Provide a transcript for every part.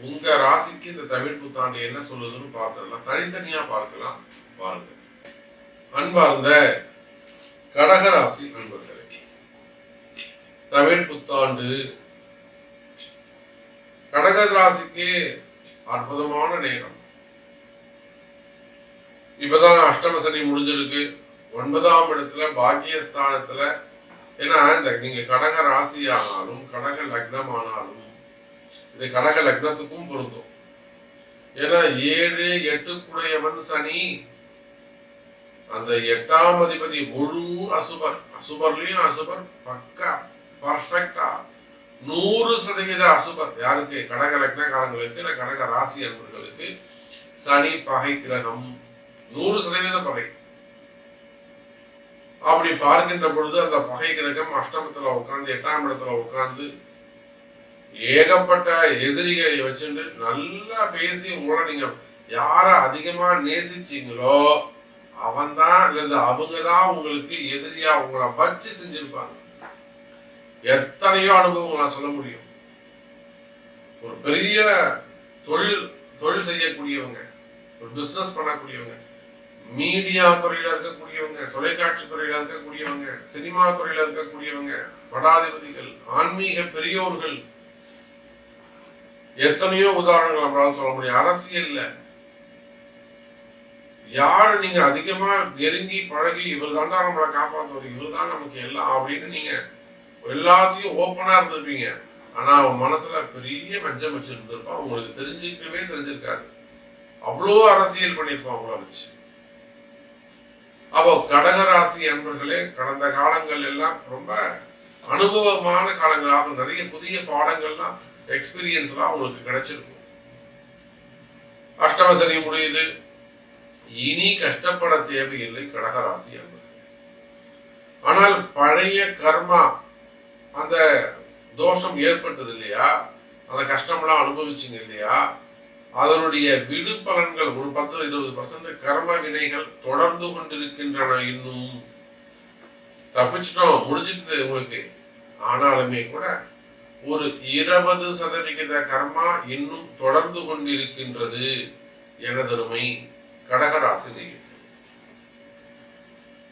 உங்க ராசிக்கு இந்த தமிழ் புத்தாண்டு என்ன சொல்லுதுன்னு பார்த்துடலாம். தனித்தனியா பார்க்கலாம். பாருங்க. அன்பார்ந்த கடகராசி அன்பர்களே தமிழ் புத்தாண்டு கடக ராசிக்கு அற்புதமான நேரம். இப்பதான் அஷ்டம சனி முடிஞ்சிருக்கு. ஒன்பதாம் இடத்துல பாக்கியஸ்தானத்துல. ஏன்னா இந்த நீங்க கடக ராசி ஆனாலும் கடக லக்னம் ஆனாலும் இது கடக லக்னத்துக்கும் பொருந்தும். ஏன்னா ஏழு எட்டுக்குடையவன் சனி. அந்த எட்டாம் அதிபதி முழு அசுபர். அசுபர்லயும் அசுபர் பக்கா பர்ஃபெக்டா நூறு சதவீத அசுபர். யாருக்கு? கடக லக்னக்காரங்களுக்கு இல்லை கடக ராசி அன்பர்களுக்கு சனி பகை கிரகம். நூறு சதவீத பகை. அப்படி பார்க்கின்ற பொழுது அந்த பகை கிரகம் அஷ்டமத்துல உட்கார்ந்து எட்டாம் இடத்துல உட்கார்ந்து ஏகப்பட்ட எதிரிகளை வச்சுட்டு நல்லா பேசி உங்களை நீங்க யார அதிகமா நேசிச்சீங்களோ அவன் தான் இல்லது அவங்க தான் உங்களுக்கு எதிரியா உங்களை வச்சு செஞ்சிருப்பாங்க. எத்தனையோ அனுபவங்களா நான் சொல்ல முடியும். ஒரு பெரிய தொழில் தொழில் செய்யக்கூடியவங்க ஒரு பிசினஸ் பண்ணக்கூடியவங்க மீடியா துறையில இருக்கக்கூடியவங்க தொலைக்காட்சி துறையில இருக்கக்கூடியவங்க சினிமா துறையில இருக்கக்கூடியவங்க படாதிபதிகள் ஆன்மீக பெரியோர்கள் எத்தனையோ உதாரணங்கள் நம்மளால சொல்ல முடியும். அரசியல்ல யாரு நீங்க அதிகமா நெருங்கி பழகி இவர் தாண்டா நம்மளை காப்பாற்றுவார் இவர் தான் நமக்கு எல்லாம் அப்படின்னு நீங்க எல்லாத்தையும் ஓப்பனா இருந்திருப்பீங்க. ஆனா அவன் மனசுல பெரிய மஞ்சம் வச்சிருந்திருப்பான். உங்களுக்கு தெரிஞ்சுக்கவே தெரிஞ்சிருக்காரு அவ்வளோ அரசியல் பண்ணியிருப்பான் அவங்கள வச்சு. அப்போ கடகராசி அன்பர்களே கடந்த காலங்கள் எல்லாம் ரொம்ப அனுபவமான காலங்களாக நிறைய புதிய பாடங்கள்லாம் எக்ஸ்பீரியன்ஸ்லாம் அவங்களுக்கு கிடைச்சிருக்கும். அஷ்டம சனி முடியுது. இனி கஷ்டப்பட தேவையில்லை கடகராசி என்பது. ஆனால் பழைய கர்மா அந்த தோஷம் ஏற்பட்டது இல்லையா? அந்த கஷ்டம்லாம் அனுபவிச்சிங்க இல்லையா? அதனுடைய விடு பலன்கள் ஒரு பத்து இருபது பர்சன்ட் கர்ம வினைகள் தொடர்ந்து கொண்டிருக்கின்றன இன்னும். தப்பிச்சிட்டோம் முடிஞ்சிட்டது உங்களுக்கு. ஆனாலுமே கூட ஒரு இருபது சதவிகித கர்மா இன்னும் தொடர்ந்து கொண்டிருக்கின்றது எனதருமை கடகராசி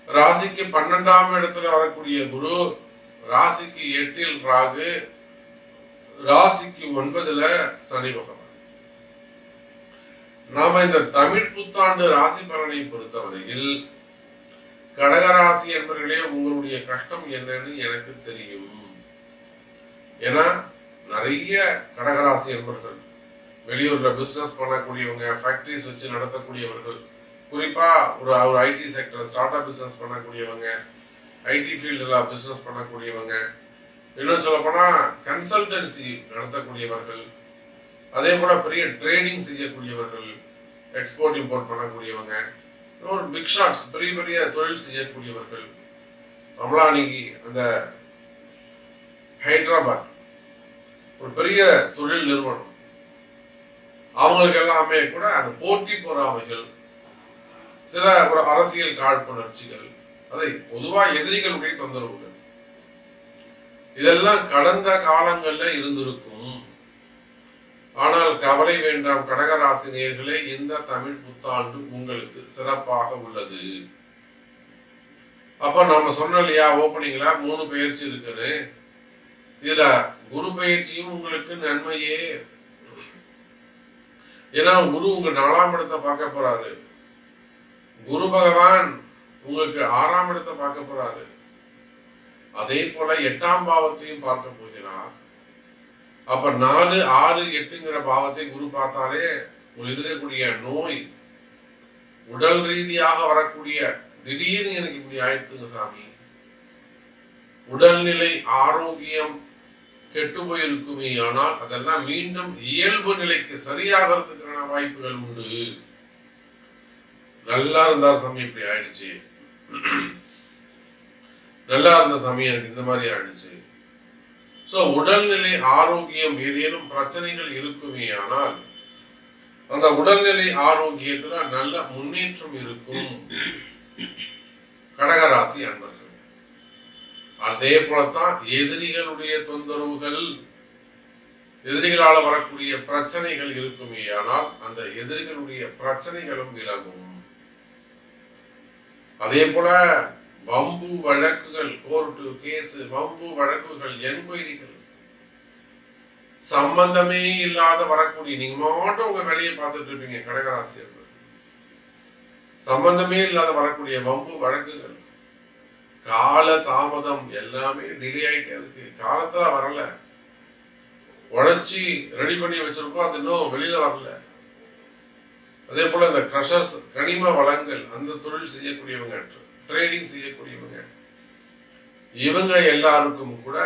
ராசிக்கு பன்னெண்டாம் இடத்துல வரக்கூடிய குரு ராசிக்கு எட்டில் ராகு ராசிக்கு ஒன்பதுல சனி பகவான். நாம இந்த தமிழ் புத்தாண்டு ராசி பலனை பொறுத்தவரையில் கடகராசி என்பவர்களே உங்களுடைய கஷ்டம் என்னன்னு எனக்கு தெரியும். ஏன்னா நிறைய கடகராசி என்பவர்கள் வெளியூர்ல பிசினஸ் பண்ணக்கூடியவங்க ஃபேக்டரிஸ் வச்சு நடத்தக்கூடியவர்கள் குறிப்பா ஒரு ஒரு IT sector start up business பண்ணக்கூடியவங்க ஐடி ஃபீல்டில் பிசினஸ் பண்ணக்கூடியவங்க இன்னும் சொல்லப்போனால் கன்சல்டன்சி நடத்தக்கூடியவர்கள் அதே போல பெரிய ட்ரேடிங் செய்யக்கூடியவர்கள் எக்ஸ்போர்ட் இம்போர்ட் பண்ணக்கூடியவங்க ஒரு பிக் ஷாட்ஸ் பெரிய பெரிய தொழில் செய்யக்கூடியவர்கள். அமலானிக்கு அந்த ஹைதராபாத் ஒரு பெரிய தொழில் நிறுவனம். அவங்களுக்கு எல்லாமே கூட அந்த போட்டி பொறாமைகள் சில ஒரு அரசியல் காழ்ப்புணர்ச்சிகள் அதை பொதுவா எதிரிகளுடைய தொந்தரவுகள் இதெல்லாம் கடந்த காலங்கள்ல இருந்திருக்கும். ஆனால் கவலை வேண்டாம் கடகராசினியர்களே இந்த தமிழ் புத்தாண்டு உங்களுக்கு சிறப்பாக உள்ளது. அப்ப நம்ம சொன்னோம் இல்லையா ஓப்பனிங்ல மூணு பயிற்சி இருக்குது. இதுல குரு பயிற்சியும் உங்களுக்கு நன்மையே. ஏன்னா குரு உங்க நாலாம் இடத்தை பார்க்க போறாரு. குரு பகவான் உங்களுக்கு ஆறாம் இடத்தை பார்க்க போறாரு. அதே போல எட்டாம் பாவத்தையும் பார்க்க போகிறார். அப்ப நாலு ஆறு எட்டுங்கிற பாவத்தை குரு பார்த்தாலே உங்களுக்கு இருக்கக்கூடிய நோய் உடல் ரீதியாக வரக்கூடிய திடீர்னு எனக்கு இப்படி ஆயிடுத்துங்க சாமி. உடல்நிலை ஆரோக்கியம் கெட்டு போயிருக்குமே ஆனால் அதெல்லாம் மீண்டும் இயல்பு நிலைக்கு சரியாகிறதுக்கான வாய்ப்புகள் உண்டு. நல்லா இருந்தார் சாமி இப்படி ஆயிடுச்சு. நல்லா இருந்த சாமி எனக்கு இந்த மாதிரி ஆயிடுச்சு. ஸோ உடல்நிலை ஆரோக்கியம் ஏதேனும் பிரச்சனைகள் இருக்குமே ஆனால் அந்த உடல்நிலை ஆரோக்கியத்துல நல்ல முன்னேற்றம் இருக்கும். கடகராசி அன்பர் அதே போலத்தான் எதிரிகளுடைய தொந்தரவுகள் எதிரிகளால வரக்கூடிய பிரச்சனைகள் இருக்குமே ஆனால் அந்த எதிரிகளுடைய பிரச்சனைகளும் விலகும். அதே போல வம்பு வழக்குகள் கோர்ட்டு கேஸ் வம்பு வழக்குகள் என்கொயரிகள். சம்பந்தமே இல்லாத வரக்கூடிய நீங்க மட்டும் உங்க வேலையை பார்த்துட்டு இருப்பீங்க கடகராசி சம்பந்தமே இல்லாத வரக்கூடிய வம்பு வழக்குகள். கால தாமதம் எல்லாமே டிலே ஆயிட்டே இருக்கு. காலத்துல வரல. உழைச்சி ரெடி பண்ணி வச்சிருக்கோம் அது இன்னும் வெளியில வரல. அதே போல இந்த கிரஷர்ஸ் கனிம வளங்கள் அந்த தொழில் செய்யக்கூடியவங்க ட்ரேடிங் செய்யக்கூடியவங்க இவங்க எல்லாருக்கும் கூட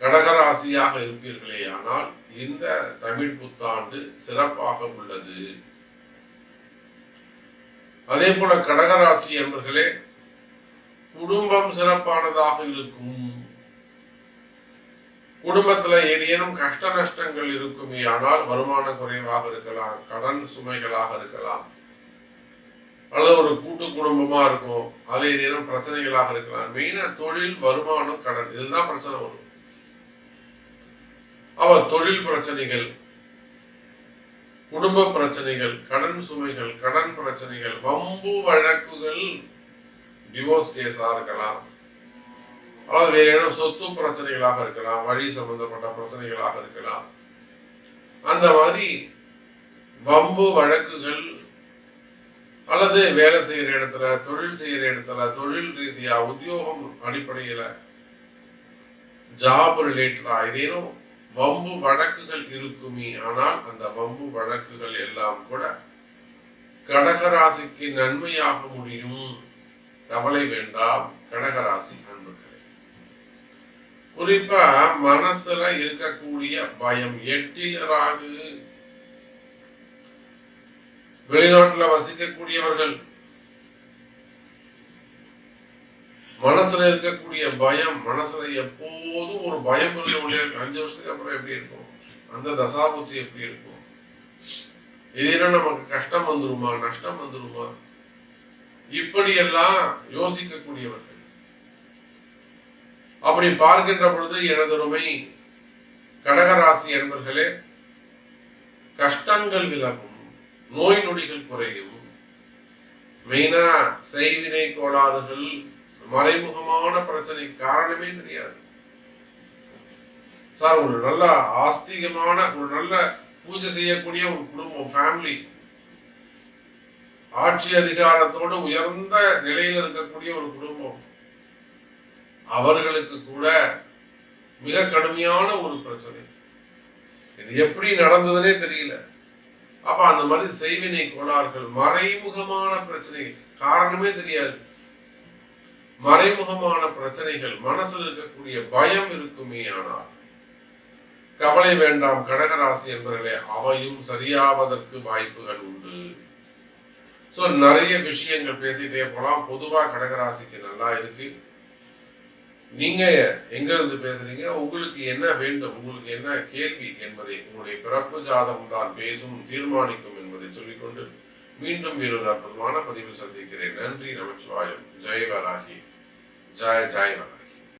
கடகராசியாக இருப்பீர்களே ஆனால் இந்த தமிழ் புத்தாண்டு சிறப்பாக உள்ளது. அதே போல கடகராசி என்பர்களே குடும்பம் சிறப்பானதாக இருக்கும். குடும்பத்துல ஏதேனும் கஷ்ட நஷ்டங்கள் இருக்குமே ஆனால் வருமானம் குறைவாக இருக்கலாம் கடன் சுமைகளாக இருக்கலாம். அல்லது ஒரு கூட்டு குடும்பமா இருக்கும் அதுல ஏதேனும் பிரச்சனைகளாக இருக்கலாம். மெயினா தொழில் வருமானம் கடன் இதுதான் பிரச்சனை வரும். அவ தொழில் பிரச்சனைகள் குடும்ப பிரச்சனைகள் கடன் சுமைகள் கடன் பிரச்சனைகள் வம்பு வழக்குகள் டிவோர்ஸ் கேஸாக இருக்கலாம். அல்லது வேற என்ன சொத்து பிரச்சனைகளாக இருக்கலாம் வழி சம்பந்தப்பட்ட பிரச்சனைகளாக இருக்கலாம். அந்த மாதிரி வம்பு வழக்குகள் அல்லது வேலை செய்கிற இடத்துல தொழில் செய்கிற இடத்துல தொழில் ரீதியாக உத்தியோகம் அடிப்படையில் ஜாப் ரிலேட்டடாக ஏதேனும் வம்பு வழக்குகள் இருக்குமே ஆனால் அந்த வம்பு வழக்குகள் எல்லாம் கூட கடகராசிக்கு நன்மையாக முடியும். கவலை வேண்டாம் கடகராசி அன்பர்களே. குறிப்பா மனசுல இருக்கக்கூடிய பயம். எட்டிலராகு வெளிநாட்டுல வசிக்கக்கூடியவர்கள். மனசுல இருக்கக்கூடிய பயம் மனசுல எப்போதும் ஒரு பயம் இல்லை அஞ்சு வருஷத்துக்கு அப்புறம் எப்படி இருக்கும்? அந்த தசாபுத்தி எப்படி இருக்கும்? இதெல்லாம் நமக்கு கஷ்டம் வந்துருமா? நஷ்டம் வந்துருமா? இப்படியெல்லாம் யோசிக்கக்கூடியவர்கள். அப்படி பார்க்கின்ற பொழுது எனதொருமை கடகராசி என்பர்களே கஷ்டங்கள் விலகும் நோய் நொடிகள் குறையும். மெயினா செய்வினை கோளாறுகள் மறைமுகமான பிரச்சனை காரணமே தெரியாது. சார் ஒரு நல்ல ஆஸ்திகமான ஒரு நல்ல பூஜை செய்யக்கூடிய ஒரு குடும்பம் ஃபேமிலி ஆட்சி அதிகாரத்தோடு உயர்ந்த நிலையில் இருக்கக்கூடிய ஒரு குடும்பம். அவர்களுக்கு கூட மிக கடுமையான ஒரு பிரச்சனை. இது எப்படி நடந்ததுன்னே தெரியல. அப்ப அந்த மாதிரி செய்வினை கோளாறுகள் மறைமுகமான பிரச்சனைகள். காரணமே தெரியாது. மறைமுகமான பிரச்சனைகள். மனசில் இருக்கக்கூடிய பயம் இருக்குமே ஆனால். கவலை வேண்டாம் கடகராசி என்பவர்களே அவையும் சரியாவதற்கு வாய்ப்புகள் உண்டு. ஸோ நிறைய விஷயங்கள் பேசிட்டே போகலாம் பொதுவாக கடகராசிக்கு நல்லா இருக்கு. நீங்க எங்கேருந்து பேசுகிறீங்க பேசுறீங்க? உங்களுக்கு என்ன வேண்டும்? உங்களுக்கு என்ன கேள்வி என்பதை உங்களுடைய பிறப்பு ஜாதகம் தான் பேசும் தீர்மானிக்கும் என்பதை சொல்லிக்கொண்டு மீண்டும் வேறொரு அற்புதமான பதிவில் சந்திக்கிறேன். நன்றி நமச்சிவாயம். ஜெய் வராகி ஜெய ஜெய் வராகி